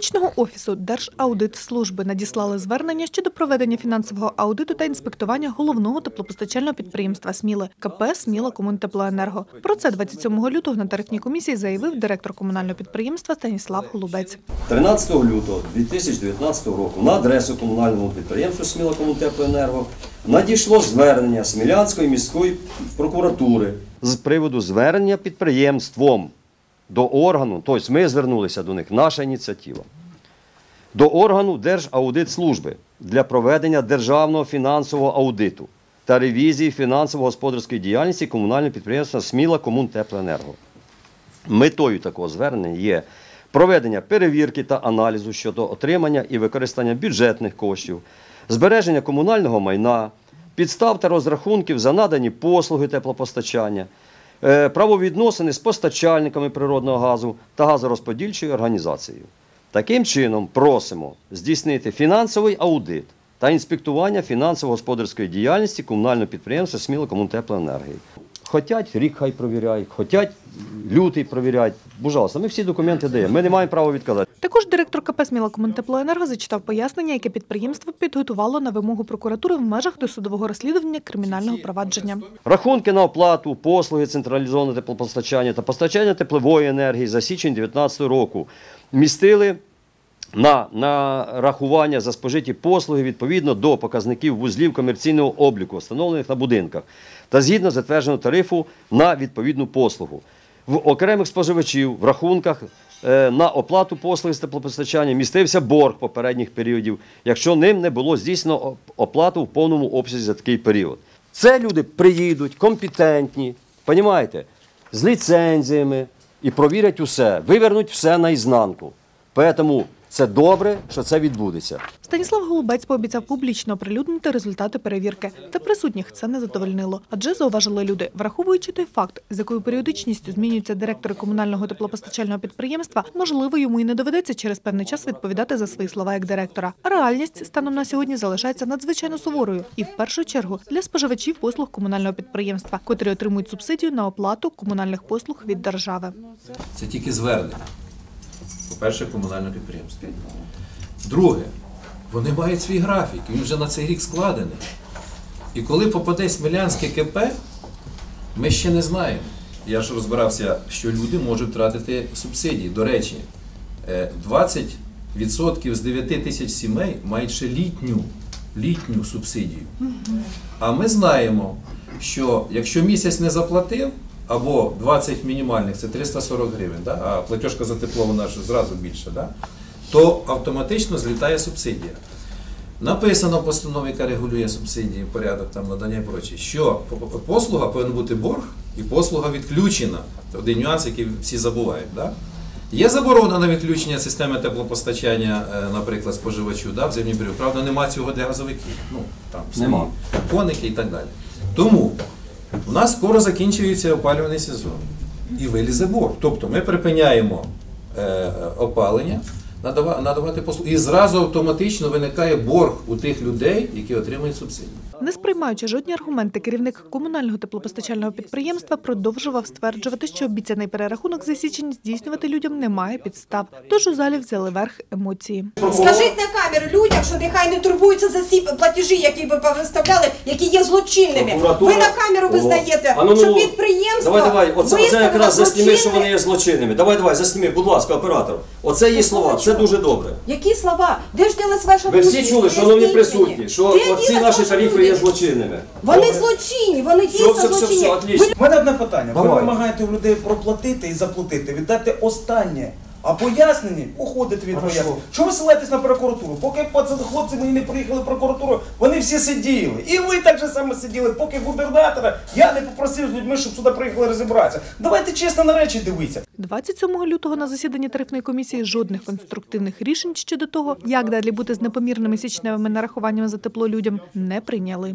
Північного офісу Держаудитслужби надіслали звернення щодо проведення фінансового аудиту та інспектування головного теплопостачального підприємства Сміле КП Сміла Комунтеплоенерго. Про це 27 лютого на тарифній комісії заявив директор комунального підприємства Станіслав Голубець. 13 лютого 2019 року на адресу комунального підприємства Сміла Комунтеплоенерго надійшло звернення Смілянської міської прокуратури з приводу звернення підприємством до органу, тобто ми звернулися до них, наша ініціатива, до органу Держаудитслужби для проведення державного фінансового аудиту та ревізії фінансово-господарської діяльності комунального підприємства Сміла Комунтеплоенерго. Метою такого звернення є проведення перевірки та аналізу щодо отримання і використання бюджетних коштів, збереження комунального майна, підстав та розрахунків за надані послуги теплопостачання, правовідносини з постачальниками природного газу та газорозподільчою організацією. Таким чином, просимо здійснити фінансовий аудит та інспектування фінансово-господарської діяльності комунального підприємства Сміло Комунтеплоенергії. Хотять рік хай провіряють, хотять лютий провіряють. Пожалуйста, ми всі документи даємо. Ми не маємо права відказати. Також директор КП «Смілакомунтеплоенерго» зачитав пояснення, яке підприємство підготувало на вимогу прокуратури в межах досудового розслідування кримінального провадження. Рахунки на оплату, послуги централізованого теплопостачання та постачання теплової енергії за січень 2019 року містили на, на рахування за спожиті послуги відповідно до показників вузлів комерційного обліку, встановлених на будинках, та згідно затвердженого тарифу на відповідну послугу. В окремих споживачів в рахунках е, на оплату послуги з теплопостачання містився борг попередніх періодів, якщо ним не було здійснено оп- оплату в повному обсязі за такий період. Це люди приїдуть, компетентні, понімаєте, з ліцензіями і провірять усе, вивернуть все наізнанку. Тому це добре, що це відбудеться. Станіслав Голубець пообіцяв публічно оприлюднити результати перевірки. Та присутніх це не задовольнило. Адже зауважили люди, враховуючи той факт, з якою періодичністю змінюються директори комунального теплопостачального підприємства, можливо, йому і не доведеться через певний час відповідати за свої слова як директора. А реальність станом на сьогодні залишається надзвичайно суворою і в першу чергу для споживачів послуг комунального підприємства, котрі отримують субсидію на оплату комунальних послуг від держави. Це тільки звернення. По-перше, комунальне підприємство. Друге, вони мають свій графік, він вже на цей рік складений. І коли попаде Смілянське КП, ми ще не знаємо. Я ж розбирався, що люди можуть втратити субсидії. До речі, е, 20% з 9 тисяч сімей мають ще літню, літню субсидію. А ми знаємо, що якщо місяць не заплатив, або 20 мінімальних, це 340 гривень, да? а платіжка за тепло вона ж зразу більше, да? то автоматично злітає субсидія. Написано в постанові, яка регулює субсидії, порядок там надання і прочі, що по- по- послуга повинен бути борг і послуга відключена. Це один нюанс, який всі забувають. Да? Є заборона на відключення системи теплопостачання, е, наприклад, споживачу да, в зимній період. Правда, нема цього для газовиків. Ну, там коники і так далі. Тому у нас скоро закінчується опалювальний сезон і вилізе борг. Тобто ми припиняємо е, опалення, надава- надавати послуги, і зразу автоматично виникає борг у тих людей, які отримують субсидії. Не сприймаючи жодні аргументи, керівник комунального теплопостачального підприємства продовжував стверджувати, що обіцяний перерахунок за січень здійснювати людям немає підстав. Тож у залі взяли верх емоції. Скажіть на камеру людям, що нехай не турбуються за ці платежі, які ви повиставляли, які є злочинними. Ви на камеру визнаєте, ну, ну, що підприємство Давай, давай, оце, оце якраз засніми, що вони є злочинними. Давай, давай, засніми, будь ласка, оператор. Оце її слова, це дуже добре. Які слова? Де ж ділась ваша Ви всі чули, шановні присутні, що оці наші тарифи є злочинними. Вони злочинні, вони дійсно все, все, злочинні. все, отлично. У мене одне питання. Ви вимагаєте у людей проплатити і заплатити, віддати останнє. А пояснені уходить від Хорошо. пояснень. Чому ви силаєтесь на прокуратуру? Поки пацани хлопці мені не приїхали в прокуратуру, всі сиділи. І ви так же само сиділи, поки губернатора я не попросив з людьми, щоб сюди приїхали розібратися. Давайте чесно на речі дивитися. 27 лютого на засіданні тарифної комісії жодних конструктивних рішень щодо того, як далі бути з непомірними січневими нарахуваннями за тепло людям, не прийняли.